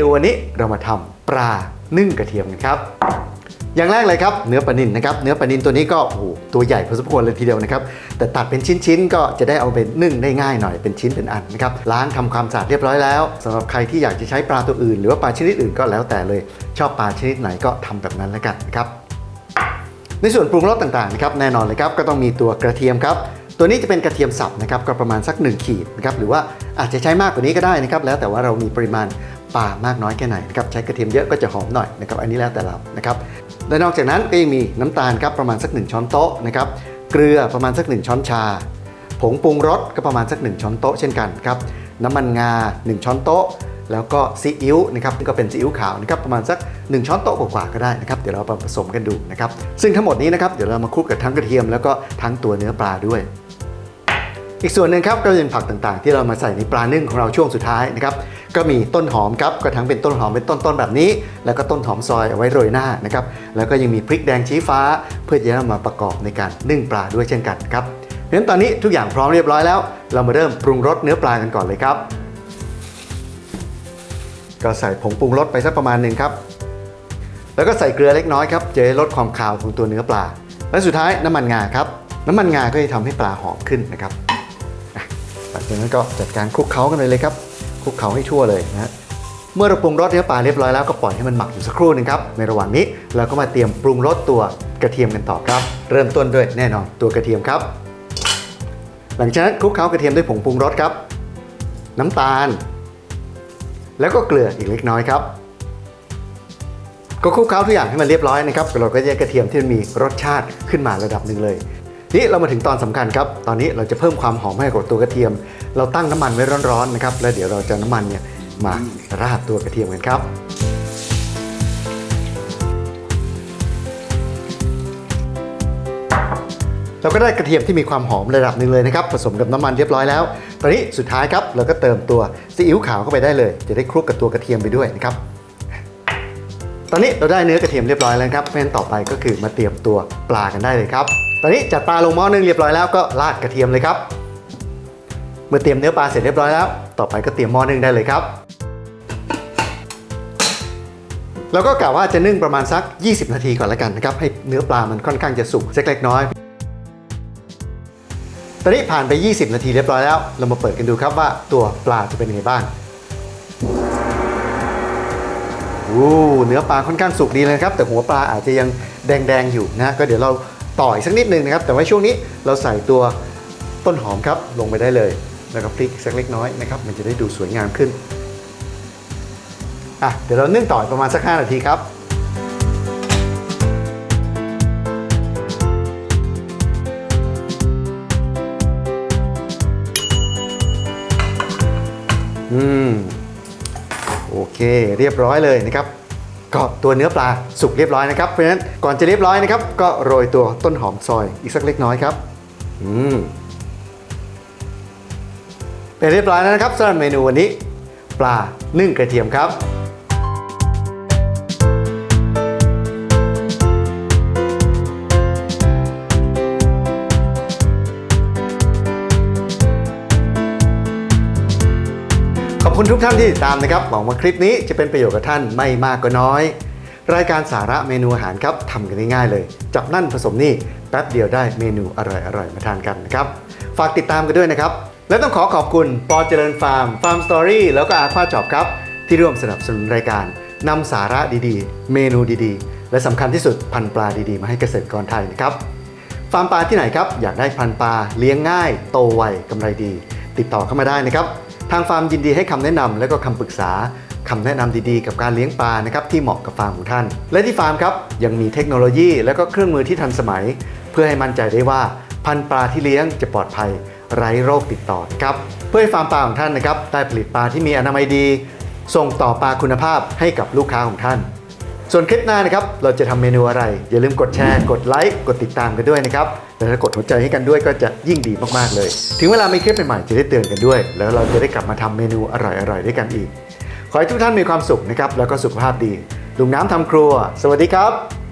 นูวันนี้เรามาทำปลานึ่งกระเทียมกันครับอย่างแรกเลยครับเนื้อปลานิลนะครับเนื้อปลานิลตัวนี้ก็โอ้โหตัวใหญ่พอสมควรเลยทีเดียวนะครับแต่ตัดเป็นชิ้นๆก็จะได้เอาไปนึ่งได้ง่ายหน่อยเป็นชิ้นเป็นอันนะครับล้างทำความสะอาดเรียบร้อยแล้วสำหรับใครที่อยากจะใช้ปลาตัวอื่น หรือว่าปลาชนิดอื่นก็แล้วแต่เลย ชอบปลาชนิดไหนก็ทำแบบนั้นแล้วกันนะครับในส่วนปรุงรสต่างๆนะครับแน่นอนเลยครับก็ต้องมีตัวกระเทียมครับตัวนี้จะเป็นกระเทียมสับนะครับก็ประมาณสัก 1 ขีดนะครับหรือว่าอาจจะใช้มากกว่านี้ก็ได้นะครับแล้วแต่ว่าเรามีปริมาณ ปลามากน้อยแค่ไหนนะครับใช้กระเทียมเยอะก็จะหอมหน่อยนะครับอันนี้แล้วแต่เรานะครับและนอกจากนั้นก็ยังมีน้ำตาลครับประมาณสัก 1 ช้อนโต๊ะนะครับเกลือประมาณสัก 1 ช้อนชา ผงปรุงรสก็ประมาณสัก 1 ช้อนโต๊ะเช่นกันครับน้ำมันงา 1 ช้อนโต๊ะ แล้วก็ซีอิ๊วนะครับก็เป็นซีอิ๊วขาวนะครับประมาณสัก 1 ช้อนโต๊ะกว่าๆก็ได้นะครับเดี๋ยวเราผสมกันดูนะครับซึ่งทั้งหมดนี้นะครับเดี๋ยวเรามาคลุกกับทั้งกระเทียมแล้วก็ทั้งตัวเนื้อปลาด้วยอีกส่วนหนึ่งครับก็เป็นผักต่างๆ ที่เรามาใส่ในปลานึ่งของเราช่วงสุดท้ายนะครับ ก็มีต้นหอมครับก็ทั้งเป็นต้นหอมเป็นต้นๆแบบนี้ แล้วก็ต้นหอมซอยเอาไว้โรยหน้านะครับแล้วก็ยังมีพริกแดงชี้ฟ้า เพื่อจะนำมาประกอบในการนึ่งปลาด้วยเช่นกันครับเพราะฉะนั้นตอนนี้ทุกอย่างพร้อมเรียบร้อยแล้ว เรามาเริ่มปรุงรสเนื้อปลากันก่อนเลยครับ ก็ใส่ผงปรุงรสไปสักประมาณหนึ่งครับ แล้วก็ใส่เกลือเล็กน้อยครับจะได้ลดความคาวของตัวเนื้อปลา และสุดท้ายน้ำมันงาครับน้ำมันงาก็จะทำให้ปลาหอมขึ้นนะครับหลังจากนั้นก็จัดการคลุกเคล้ากันเลยเลยครับ ลุกเคล้าให้ทั่วเลยนะเมื่อเราปรุงรสเนื้อปลาเรียบร้อยแล้วก็ปล่อยให้มันหมักอยู่สักครู่หนึงครับ ในระหว่างนี้เราก็มาเตรียมปรุงรสตัวกระเทียมกันต่อครับ เริ่มต้นด้วยแน่นอนตัวกระเทียมครับ หลังจากนั้นคลุกเคล้ากระเทียมด้วยผงปรุงรสครับ น้ำตาล แล้วก็เกลืออีกเล็กน้อยครับ ก็คลุกเคล้าทุกอย่างให้มันเรียบร้อยนะครับเราก็จะกระเทียมที่มันมีรสชาติขึ้นมาระดับหนึ่งเลย นี่เรามาถึงตอนสำคัญครับ ตอนนี้เราจะเพิ่มความหอมให้กับตัวกระเทียม เราตั้งน้ำมันไว้ร้อนๆนะครับ แล้วเดี๋ยวเราจะน้ำมันเนี่ยมาราดตัวกระเทียมกันครับเราก็ได้กระเทียมที่มีความหอมระดับหนึ่งเลยนะครับ ผสมกับน้ำมันเรียบร้อยแล้ว ตอนนี้สุดท้ายครับเราก็เติมตัวซีอิ๊วขาวเข้าไปได้เลย จะได้คลุกกับตัวกระเทียมไปด้วยนะครับ ตอนนี้เราได้เนื้อกระเทียมเรียบร้อยแล้วครับเพราะฉะนั้นต่อไปก็คือมาเตรียมตัวปลากันได้เลยครับ อนนี้จัดปลาลงหม้อนึ่งเรียบร้อยแล้วก็ราดกระเทียมเลยครับ เมื่อเตรียมเนื้อปลาเสร็จเรียบร้อยแล้ว ต่อไปก็เตรียมหม้อนึ่งได้เลยครับแล้วก็กะว่าจะนึ่งประมาณสัก 20 นาทีก่อนแล้วกันนะครับให้เนื้อปลามันค่อนข้างจะสุกสักเล็กน้อย ตอนนี้ผ่านไป 20 นาทีเรียบร้อยแล้ว เรามาเปิดกันดูครับว่าตัวปลาจะเป็นยังไงบ้างอู้เนื้อปลาค่อนข้างสุกดีเลยครับ แต่หัวปลาอาจจะยังแดงๆอยู่นะ ก็เดี๋ยวเรา ต่ออีกสักนิดนึงนะครับ แต่ว่าช่วงนี้เราใส่ตัวต้นหอมครับลงไปได้เลย แล้วก็พริกสักเล็กน้อยนะครับ มันจะได้ดูสวยงามขึ้นอะเดี๋ยวเรานึ่งต่ออีกประมาณสัก 5 นาทีครับอืมโอเคเรียบร้อยเลยนะครับ ก็ตัวเนื้อปลาสุกเรียบร้อยนะครับ เพราะฉะนั้นก่อนจะเรียบร้อยนะครับ ก็โรยตัวต้นหอมซอยอีกสักเล็กน้อยครับ อืมเป็นเรียบร้อยแล้วนะครับสำหรับเมนูวันนี้ ปลานึ่งกระเทียมครับ คุณทุกท่านที่ติดตามนะครับหวังว่าคลิปนี้จะเป็นประโยชน์กับท่านไม่มากก็น้อย รายการสาระเมนูอาหารครับทำกันง่ายๆเลย จับนั่นผสมนี่แป๊บเดียวได้เมนูอร่อยๆมาทานกันนะครับฝากติดตามกันด้วยนะครับ และต้องขอขอบคุณปอเจริญฟาร์มฟาร์มสตอรี่แล้วก็อาควาจอบครับ ที่ร่วมสนับสนุนรายการนำสาระดีๆ เมนูดีๆ และสำคัญที่สุดพันปลาดีๆ มาให้เกษตรกรไทยนะครับฟาร์มปลาที่ไหนครับอยากได้พันปลาเลี้ยงง่าย โตไวกำไรดี ติดต่อเข้ามาได้นะครับ ทางฟาร์มยินดีให้คำแนะนำและก็คำปรึกษาคำแนะนำดีๆ กับการเลี้ยงปลานะครับที่เหมาะกับฟาร์มของท่าน และที่ฟาร์มครับยังมีเทคโนโลยี และก็เครื่องมือที่ทันสมัย เพื่อให้มั่นใจได้ว่าพันธุ์ปลาที่เลี้ยงจะปลอดภัย ไร้โรคติดต่อครับเพื่อให้ฟาร์มปลาของท่านนะครับได้ผลิตปลาที่มีอนามัยดี ส่งต่อปลาคุณภาพให้กับลูกค้าของท่าน ส่วนคลิปหน้านะครับ เราจะทำเมนูอะไร อย่าลืมกดแชร์ กดไลค์ กดติดตามกันด้วยนะครับและถ้ากดหัวใจให้กันด้วยก็จะยิ่งดีมากๆเลย ถึงเวลามีคลิปใหม่ๆจะได้เตือนกันด้วย แล้วเราจะได้กลับมาทำเมนูอร่อยๆด้วยกันอีก ขอให้ทุกท่านมีความสุขนะครับ แล้วก็สุขภาพดี ลุงน้ำทำครัว สวัสดีครับ